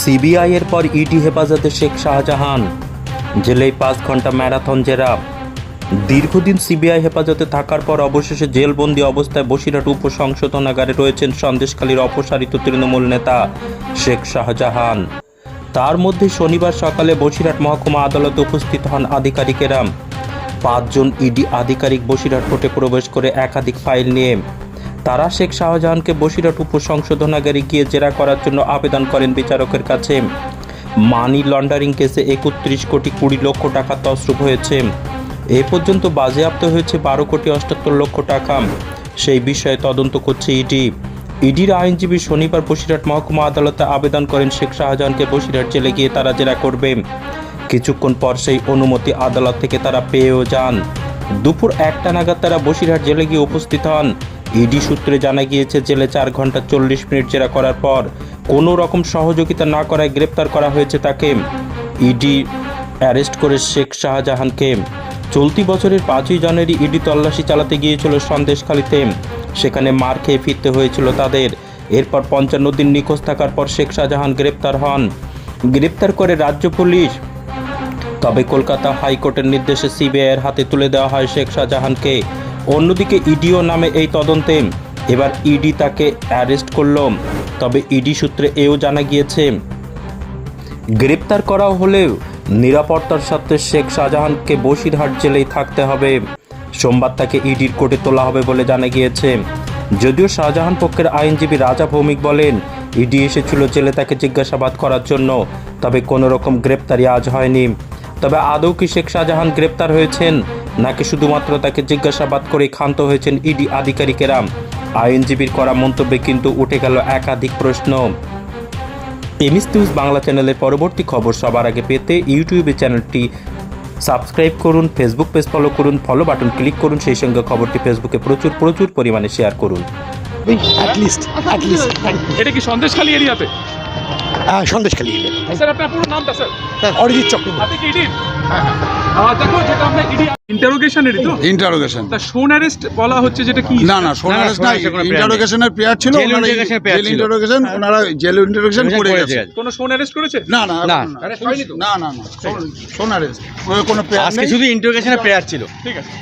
CBI এর পর ED হেফাজতে শেখ শাহজাহান। জেলেই পাঁচ ঘণ্টা ম্যারাথন জেরা। দীর্ঘদিন সিবিআই হেফাজতে থাকার পর অবশেষে জেলবন্দি অবস্থায় বসিরহাট উপসংশোধনাগারে রয়েছেন সন্দেশখালীর অপসারিত তৃণমূল নেতা শেখ শাহজাহান। তার মধ্যে শনিবার সকালে বসিরহাট মহকুমা আদালতে উপস্থিত হন আধিকারিকেরা। পাঁচজন ইডি আধিকারিক বসিরহাট কোর্টে প্রবেশ করে একাধিক ফাইল নিয়ে তারা শেখ শাহজাহানকে বসিরহাট উপসংশোধনাগারে গিয়ে জেরা করার জন্য আবেদন করেন বিচারকের কাছে। মানি লন্ডারিং কেসে একত্রিশ কোটি কুড়ি লক্ষ টাকা তসরুপ হয়েছে। এ পর্যন্ত বাজেয়াপ্ত হয়েছে বারো কোটি অষ্টাত্তর লক্ষ টাকা। সেই বিষয়ে তদন্ত করছে ইডি। ইডির আইনজীবী শনিবার বসিরহাট মহকুমা আদালতে আবেদন করেন শেখ শাহজাহানকে বসিরহাট জেলে গিয়ে তারা জেরা করবে। কিছুক্ষণ পর সেই অনুমতি আদালত থেকে তারা পেয়েও যান। দুপুর একটা নাগাদ তারা বসিরহাট জেলে গিয়ে উপস্থিত হন। ইডি সূত্রে জানা গিয়েছে, জেলে চার ঘণ্টা চল্লিশ মিনিট জেরা করার পর কোনো রকম সহযোগিতা না করায় গ্রেপ্তার করা হয়েছে তাকে। ইডি অ্যারেস্ট করে শেখ শাহজাহানকে। চলতি বছরের পাঁচই জানুয়ারি ইডি তল্লাশি চালাতে গিয়েছিল সন্দেশখালীতে। সেখানে মার খেয়ে ফিরতে হয়েছিল তাদের। এরপর পঞ্চান্ন দিন নিখোঁজ থাকার পর শেখ শাহজাহান গ্রেপ্তার হন। গ্রেপ্তার করে রাজ্য পুলিশ। তবে কলকাতা হাইকোর্টের নির্দেশে সিবিআইয়ের হাতে তুলে দেওয়া হয় শেখ শাহজাহানকে। অন্যদিকে ইডিও নামে এই তদন্তে এবার ইডি তাকে অ্যারেস্ট করল। তবে ইডি সূত্রে এও জানা গিয়েছে, গ্রেপ্তার করা হলেও নিরাপত্তার সাথে শেখ শাহজাহানকে বসিরহাট জেলেই থাকতে হবে। সোমবার তাকে ইডির কোর্টে তোলা হবে বলে জানা গিয়েছে। যদিও শাহজাহান পক্ষের আইনজীবী রাজা ভৌমিক বলেন, ইডি এসেছিল জেলে তাকে জিজ্ঞাসাবাদ করার জন্য, তবে কোনো রকম গ্রেপ্তারি আজ হয়নি। তবে আদৌ কি শেখ শাহজাহান গ্রেপ্তার হয়েছেন? নাকি শুধুমাত্র তাকে জিজ্ঞাসাবাদ করে ক্ষান্ত হয়েছেন ইডি আধিকারিকেরা? আইনজীবীর করা মন্তব্যে কিন্তু উঠে গেল একাধিক প্রশ্ন। এমএস নিউজ বাংলা চ্যানেলের পরবর্তী খবর সবার আগে পেতে ইউটিউবে চ্যানেলটি সাবস্ক্রাইব করুন ফেসবুক পেজ ফলো করুন ফলো বাটন ক্লিক করুন সেই সঙ্গে খবরটি ফেসবুকে প্রচুর প্রচুর পরিমাণে শেয়ার করুন। এটা কি সন্দেশখালী এরিয়াতে? সন্দেশখালী স্যার আপনার পুরো নামটা স্যার অরিজিৎ চক্রবর্তী আপনি কি ইডি দেখো যেটা আমরা ইডি ইন্টারোগেশনেরই তো ইন্টারোগেশন তা সোন অ্যারেস্ট বলা হচ্ছে যেটা কি না না সোনারেস না ইন্টারোগেশনের পেয়ার ছিল জেল interrogation এর pair ছিল। ইন্টারোগেশন ওনারা জেল ইন্টারোগেশন করে গেছে কোনো সোন অ্যারেস্ট করেছে না না না। এখন Arrest হয়নি তো? না না না সোনারেস কোনো পেয়ার নেই শুধু ইন্টারোগেশনের প্রেয়ার ছিল ঠিক আছে